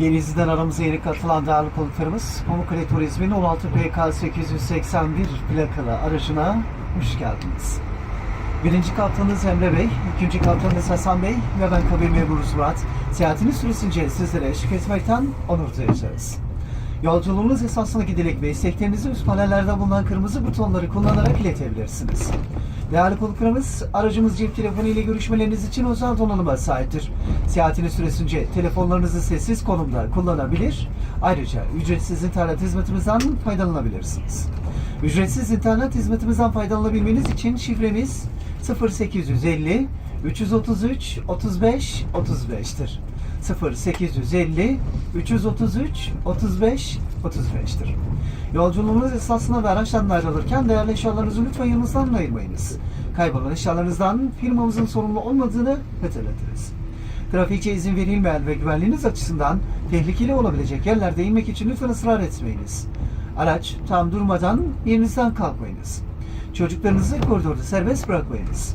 Denizli'den aramıza yeni katılan değerli konuklarımız Pamukkale Turizm'in 16 PK 881 plakalı aracına hoş geldiniz. Birinci kaptanınız Emre Bey, ikinci kaptanınız Hasan Bey ve ben kabin memuruz Murat. Seyahatiniz süresince sizlere eşlik etmekten onur duyacağız. Yolculuğunuz esasına gidilecek ve isteklerinizi üst panellerde bulunan kırmızı butonları kullanarak iletebilirsiniz. Değerli konuklarımız, aracımız cep telefonu ile görüşmeleriniz için özel donanıma sahiptir. Seyahatiniz süresince telefonlarınızı sessiz konumda kullanabilir, ayrıca ücretsiz internet hizmetimizden faydalanabilirsiniz. Ücretsiz internet hizmetimizden faydalanabilmeniz için şifremiz 0850 333 35 35'tir. 0850 333 35 35'tir. Yolculuğunuz esasında ve araçtan ayrılırken değerli eşyalarınızı lütfen yanınızdan ayırmayınız. Kaybolan eşyalarınızdan firmamızın sorumlu olmadığını hatırlatırız. Trafikçe izin verilmeyen ve güvenliğiniz açısından tehlikeli olabilecek yerlerde inmek için lütfen ısrar etmeyiniz. Araç tam durmadan yerinizden kalkmayınız. Çocuklarınızı koridorda serbest bırakmayınız.